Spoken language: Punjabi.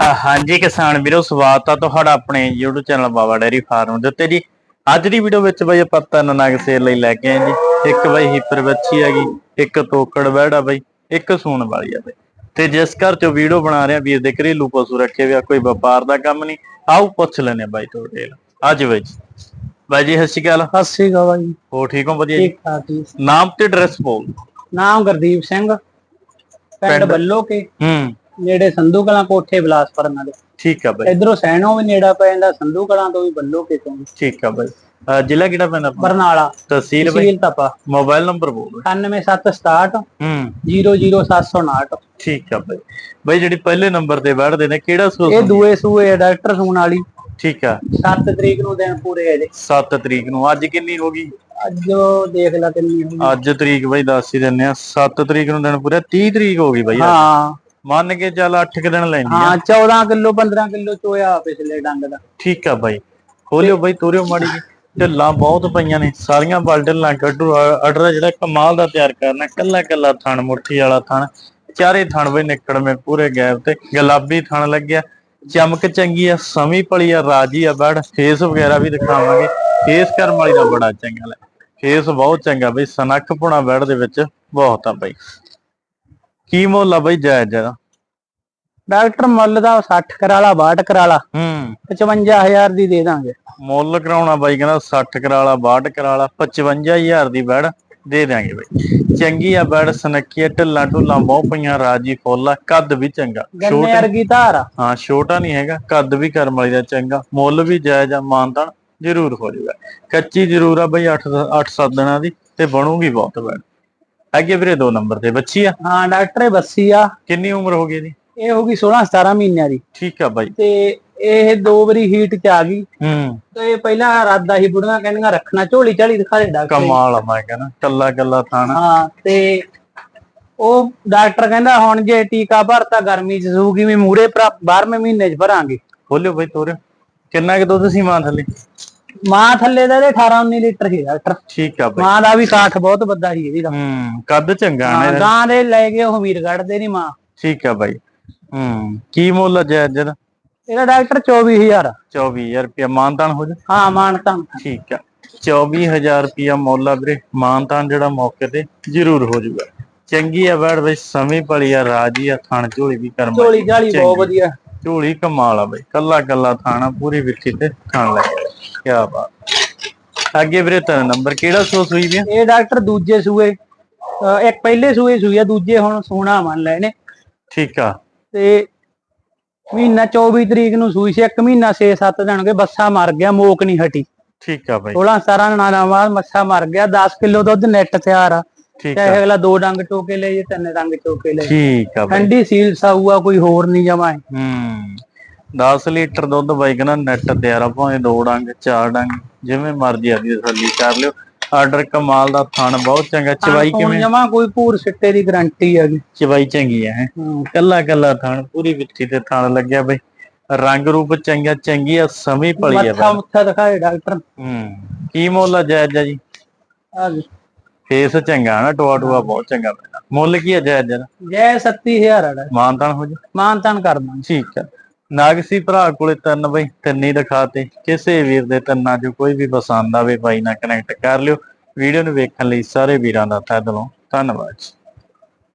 ਹਾਂਜੀ ਕਿਸਾਨ ਵੀਰੋ ਸਵਾਗਤ ਆ ਤੁਹਾਡਾ ਆਪਣੇ YouTube channel Baba dairy farm ਦੇ ਉੱਤੇ ਜੀ। ਅੱਜ ਦੀ ਵੀਡੀਓ ਵਿੱਚ ਬਈ ਆਪਾਂ ਤਿੰਨ ਨਗ ਸੇਲ ਲਈ ਲੈ ਕੇ ਆਏ ਜੀ। ਇੱਕ ਬਈ ਹੀਪਰ ਬੱਚੀ ਹੈਗੀ ਇੱਕ ਤੋਕੜ ਬੈੜਾ ਬਈ ਇੱਕ ਸੂਣ ਵਾਲੀ ਆ ਬਈ। ਤੇ ਜਿਸ ਘਰ ਚੋਂ ਵੀਡੀਓ ਬਣਾ ਰਿਹਾ ਵੀਰ ਦੇ ਘਰੇਲੂ ਪਸ਼ੂ ਰੱਖੇ ਹੋਇਆ ਕੋਈ ਵਪਾਰ ਦਾ ਕੰਮ ਨਹੀਂ। ਆਓ ਪੁੱਛ ਲੈਨੇ ਬਾਈ ਤੋਂ ਡੇਲ ਅੱਜ ਬਈ ਜੀ। ਬਾਈ ਜੀ ਸਤਿ ਸ਼੍ਰੀ ਅਕਾਲ। ਸਤਿ ਸ੍ਰੀ ਅਕਾਲ ਬਾਈ ਹੋ ਠੀਕ ਹੋ ਵਧੀਆ ਜੀ? ਠੀਕ ਠਾਕ ਜੀ। ਨਾਮ ਤੇ ਐਡਰੈਸ ਬੋਲ ਨਾਮ ਗੁਰਦੀਪ ਸਿੰਘ ਪਿੰਡ? ਬੱਲੋ ਕੇ ਹੂੰ। ਨੇੜੇ ਸੰਧੂ ਕਲਾਂ ਕੋਠੇ ਬਲਾਸਪੁਰ ਨਾਲ ਠੀਕ ਆ ਬਾਈ। ਇਧਰੋਂ ਸੈਣੋਂ ਵੀ ਨੇੜਾ ਪੈ ਜਾਂਦਾ ਸੰਧੂ ਕਲਾਂ ਤੋਂ ਵੀ ਬੱਲੋ ਕੇ ਤੋਂ। ਠੀਕ ਆ ਬਾਈ। ਜ਼ਿਲ੍ਹਾ ਕਿਹੜਾ ਪੈਂਦਾ ਆਪਣਾ? ਬਰਨਾਲਾ। ਤਹਿਸੀਲ ਬਾਈ? ਤਹਿਸੀਲ ਤਪਾ ਮੋਬਾਈਲ ਨੰਬਰ ਬੋਲ 9767 ਹੂੰ। 00759 ਠੀਕ ਆ ਬਾਈ। ਬਾਈ ਜਿਹੜੀ ਪਹਿਲੇ ਨੰਬਰ ਤੇ ਵੜਦੇ ਨੇ ਕਿਹੜਾ ਸੂਆ ਇਹ ਦੂਏ ਸੂਏ ਆ, ਡਾਕਟਰ ਸੂਣ ਵਾਲੀ। ਠੀਕ ਆ। 7 ਤਰੀਕ ਨੂੰ ਦਿਨ ਪੂਰੇ ਆ ਜੇ। 7 ਤਰੀਕ ਨੂੰ। ਅੱਜ ਕਿੰਨੀ ਹੋ ਗਈ? ਅੱਜ ਉਹ ਦੇਖ ਲੈ ਕਿੰਨੀ ਹੋ ਗਈ। ਅੱਜ ਤਰੀਕ ਬਾਈ ਦੱਸ ਹੀ ਦਿੰਨੇ ਆ। 7 ਤਰੀਕ ਨੂੰ ਦਿਨ ਪੂਰਾ 30 ਤਰੀਕ ਹੋ ਗਈ ਬਾਈ ਅੱਜ। ਹਾਂ। ਮੰਨ ਕੇ ਚੱਲ 8 ਕਿ ਦਿਨ ਲੈਣੀ ਆ। ਹਾਂ 14 ਕਿਲੋ 15 ਕਿਲੋ ਚੋਇਆ ਪਿਛਲੇ ਡੰਗ ਦਾ। ਠੀਕ ਆ ਬਾਈ। ਖੋਲਿਓ ਬਾਈ ਤੋਰਿਓ ਮਾੜੀ ਜੀ। ਢਿੱਲਾਂ ਬਹੁਤ ਪਈਆਂ ਨੇ ਸਾਰੀਆਂ ਬਲ ਢਿੱਲਾਂ ਕੱਢੂ ਆਰਡਰ ਜਿਹੜਾ ਕਮਾਲ ਦਾ ਤਿਆਰ ਕਰਨਾ ਕੱਲਾ ਕੱਲਾ ਥਣ ਮੁੱਠੀ ਵਾਲਾ ਥਣ। ਚਾਰੇ ਥਣ ਬਈ ਨਿਕੜਵੇਂ ਪੂਰੇ ਗੈਪ ਤੇ। ਗੁਲਾਬੀ ਥਣ ਲੱਗਿਆ ਚਮਕ ਚੰਗੀ ਆ ਸਮੀ ਪਲੀ ਆ ਰਾਜੀ ਆ ਬੜ। ਫੇਸ ਵਗੈਰਾ ਵੀ ਦਿਖਾਵਾਂਗੇ। ਫੇਸ ਕਰਮ ਵਾਲੀ ਦਾ ਬੜਾ ਚੰਗਾ ਲੈ। ਫੇਸ ਬਹੁਤ ਚੰਗਾ ਬਈ ਸਨੱਖ ਪੁਣਾ ਬੈੜ ਦੇ ਵਿੱਚ ਬਹੁਤ ਆ ਬਈ। ਕੀ ਮੁੱਲ ਆ ਬਈ ਜਾਇਜ਼ ਜਰਾ ਡਾਕਟਰ ਮੁੱਲ ਦਾ 60 ਕਰਾਲਾ 62 ਕਰਾਲਾ ਹੂੰ। 55000 ਦੀ ਦੇ ਦਾਂਗੇ। ਮੁੱਲ ਕਰਾਉਣਾ ਬਾਈ ਕਹਿੰਦਾ 60 ਕਰਾਲਾ 62 ਕਰਾਲਾ 55000 ਦੀ ਬੈੜ ਦੇ ਦਿਆਂਗੇ ਬਾਈ। ਚੰਗੀ ਆ ਬੈੜ ਸਨੱਕੀ ਢਿੱਲਾਂ ਢੁੱਲਾਂ ਬਹੁਤ ਪਈਆਂ ਰਾਜੀ ਫੁੱਲ ਆ ਕੱਦ ਵੀ ਚੰਗਾ। ਗੰਨੇ ਵਰਗੀ ਧਾਰ ਆ। ਹਾਂ ਛੋਟਾ ਨਹੀਂ ਹੈਗਾ ਕੱਦ ਵੀ ਕਰਮ ਵਾਲੀ ਦਾ ਚੰਗਾ। ਮੁੱਲ ਵੀ ਜਾਇਜ਼ ਆ ਮਾਨਤਾਨ ਜ਼ਰੂਰ ਹੋ ਜਾਊਗਾ। ਕੱਚੀ ਜ਼ਰੂਰ ਆ ਬਈ 8 8-7 ਦਿਨਾਂ ਦੀ ਤੇ ਬਣੂਗੀ ਬਹੁਤ ਬੈੜ ਅੱਗੇ ਵੀਰੇ ਦੋ ਨੰਬਰ ਤੇ ਬੱਚੀ ਆ? ਹਾਂ ਡਾਕਟਰ ਇਹ ਬੱਸੀ ਆ। ਕਿੰਨੀ ਉਮਰ ਹੋ ਗਈ ਇਹਦੀ? ਇਹ ਹੋ ਗਈ 16 17 ਮਹੀਨਿਆਂ ਦੀ। ਠੀਕ ਆ ਬਾਈ। ਤੇ ਇਹ ਦੋ ਵਾਰੀ ਹੀਟ ਚ ਆ ਗਈ। ਹੂੰ। ਤੇ ਪਹਿਲਾਂ ਰਾਦਾ ਹੀ ਬੁੜੀਆਂ ਕਹਿੰਦੀਆਂ ਰੱਖਣਾ ਝੋਲੀ ਝਾਲੀ ਦਿਖਾ ਦੇ ਡਾਕਟਰ ਕਮਾਲ ਆ ਮੈਂ ਕਹਿੰਦਾ ਕੱਲਾ ਕੱਲਾ ਥਾਣਾ ਹਾਂ ਤੇ ਉਹ ਡਾਕਟਰ ਕਹਿੰਦਾ ਹੁਣ ਜੇ ਟੀਕਾ ਭਰਤਾ ਗਰਮੀ ਚ ਸੂਗੀ ਵੀ ਮੂਰੇ 12ਵੇਂ ਮਹੀਨੇ ਚ ਭਰਾਂਗੇ। ਖੋਲਿਓ ਬਾਈ ਤੋਰਿਓ। ਕਿੰਨਾ ਕਿ ਦੁੱਧ ਸੀ ਮਾਂ ਥੱਲੇ? ਮਾਂ ਥੱਲੇ ਦਾ ਇਹਦੇ 18 19 ਲੀਟਰ ਸੀ ਡਾਕਟਰ ਠੀਕ ਆ ਬਾਈ। ਮਾਂ ਦਾ ਵੀ ਕਾਠ ਬਹੁਤ ਵੱਡਾ ਸੀ ਇਹਦੀ। ਦਾ ਹੂੰ ਕੱਦ ਚੰਗਾ ਹਾਂ, ਨੇ ਗਾਂ ਦੇ ਲੈ ਗਏ ਉਹ ਮੀਰਗੜ੍ਹ ਦੇ ਨਹੀਂ ਮਾਂ। ਠੀਕ ਆ ਬਾਈ। ਹੂੰ ਕੀ ਮੁੱਲ ਜਾਇਜ਼ ਜਰਾ ਇਹਦਾ ਡਾਕਟਰ 24000 24000 ਰੁਪਇਆ ਮਾਨਤਾਨ ਹੋ ਜਾ ਹਾਂ ਮਾਨਤਾ ਠੀਕ ਆ। 24000 ਰੁਪਇਆ ਮੁੱਲ ਆ ਵੀਰੇ ਮਾਨਤਾਨ ਜਿਹੜਾ ਮੌਕੇ ਤੇ ਜ਼ਰੂਰ ਹੋ ਜਾਊਗਾ। ਚੰਗੀ ਆ ਬੈੜ ਬਈ ਸਮੀ ਪਲੀ ਆ ਰਾਜੀ ਆ ਥਣ ਝੋਲੀ ਵੀ ਕਰਮ ਝੋਲੀ ਝਾਲੀ ਬਹੁਤ ਵਧੀਆ। ਝੋਲੀ ਕਮਾਲ ਆ ਬਈ ਕੱਲਾ ਕੱਲਾ ਥਾਣਾ ਪੂਰੀ ਵਿੱਥੀ ਤੇ ਥਣ ਲੈ ਕੀ ਬਾਤ। ਅੱਗੇ ਵੀਰੇ ਤਾਂ ਨੰਬਰ ਕਿਹੜਾ ਸੋ ਸੂਈ ਵੀ? ਇਹ ਡਾਕਟਰ ਦੂਜੇ ਸੂਏ ਇੱਕ ਪਹਿਲੇ ਸੂਏ ਸੂਈ ਆ ਦੂਜੇ ਹੁਣ ਸੋਨਾ ਮੰਨ ਲਏ ਨੇ ਠੀਕ ਆ। ਤੇ ਮਹੀਨਾ 24 ਤਰੀਕ ਨੂੰ ਸੂਈ ਸੀ ਇੱਕ ਮਹੀਨਾ 6-7 ਦਿਨ ਹੋ ਗਏ ਬੱਸਾ ਮਰ ਗਿਆ ਮੋਕ ਨਹੀਂ ਹਟੀ। ਠੀਕ ਆ ਬਾਈ। 16-17 ਦਿਨਾਂ ਬਾਅਦ ਮੱਛਾ ਮਰ ਗਿਆ 10 ਕਿਲੋ ਦੁੱਧ ਨੈਟ ਤਿਆਰ ਆ। ਠੀਕ ਆ। ਅਗਲਾ ਦੋ ਡੰਗ ਟੋਕੇ ਲੈ ਜੇ ਤਿੰਨ ਡੰਗ ਟੋਕੇ ਲੈ ਠੀਕ ਆ ਬਾਈ। ਠੰਡੀ ਸੀਲ ਸਾਊਆ ਕੋਈ ਹੋਰ ਨਹੀਂ ਜਮਾ ਹੂੰ। 10 ਲੀਟਰ ਦੁੱਧ ਬਾਈ ਕਹਿੰਦਾ ਨੈਟ ਤਿਆਰ ਭਾਵੇਂ ਦੋ ਡੰਗ ਚਾਰ ਡੰਗ ਜਿਵੇਂ ਮਰਜ਼ੀ ਆਦੀ ਤਸੱਲੀ ਕਰ ਲਿਓ। ਆਰਡਰ ਕਮਾਲ ਦਾ ਥਣ ਬਹੁਤ ਚੰਗਾ ਚਵਾਈ ਕਿਵੇਂ? ਜਮਾ ਕੋਈ ਪੂਰ ਸਿੱਟੇ ਦੀ ਗਾਰੰਟੀ ਹੈਗੀ ਚਵਾਈ ਚੰਗੀ ਹੈ? ਹੂੰ। ਕੱਲਾ ਕੱਲਾ ਥਣ ਪੂਰੀ ਵਿੱਥੀ ਤੇ ਥਣ ਲੱਗਿਆ ਬਈ। ਰੰਗ ਰੂਪ ਚੰਗਾ ਚੰਗੀ ਆ ਸਮੀ ਪਲੀ ਆ ਮੱਥਾ ਮੁੱਥਾ ਦਿਖਾਏ ਡਾਕਟਰ। ਹੂੰ ਕੀ ਮੁੱਲ ਆ ਜਾਇਜ਼ ਜੀ? ਆ। ਫੇਸ ਚੰਗਾ ਨਾ ਟੋਆ ਟੋਆ ਬਹੁਤ ਚੰਗਾ ਪੈਣਾ ਮੁੱਲ ਕੀ ਆ ਜਾਇਜ਼ ਜਰਾ ਜੈ 37000 ਆ ਮਾਨਤਾਨ ਹੋ ਜਾ ਮਾਨ ਤਾਨ ਕਰ ਠੀਕ ਆ। ਨਾਗਸੀ ਭਰਾ ਕੋਲੇ ਤਿੰਨ ਬਈ, ਤਿੰਨੀ ਦਿਖਾਤੇ ਕਿਸੇ ਵੀਰ ਦੇ ਤਿੰਨਾਂ ਚੋਂ ਕੋਈ ਵੀ ਪਸੰਦ ਆਵੇ ਬਾਈ ਨਾਲ ਕਨੈਕਟ ਕਰ ਲਿਓ। ਵੀਡੀਓ ਨੂੰ ਵੇਖਣ ਲਈ ਸਾਰੇ ਵੀਰਾਂ ਦਾ ਤਹਿ ਦਿਲੋਂ ਧੰਨਵਾਦ ਜੀ।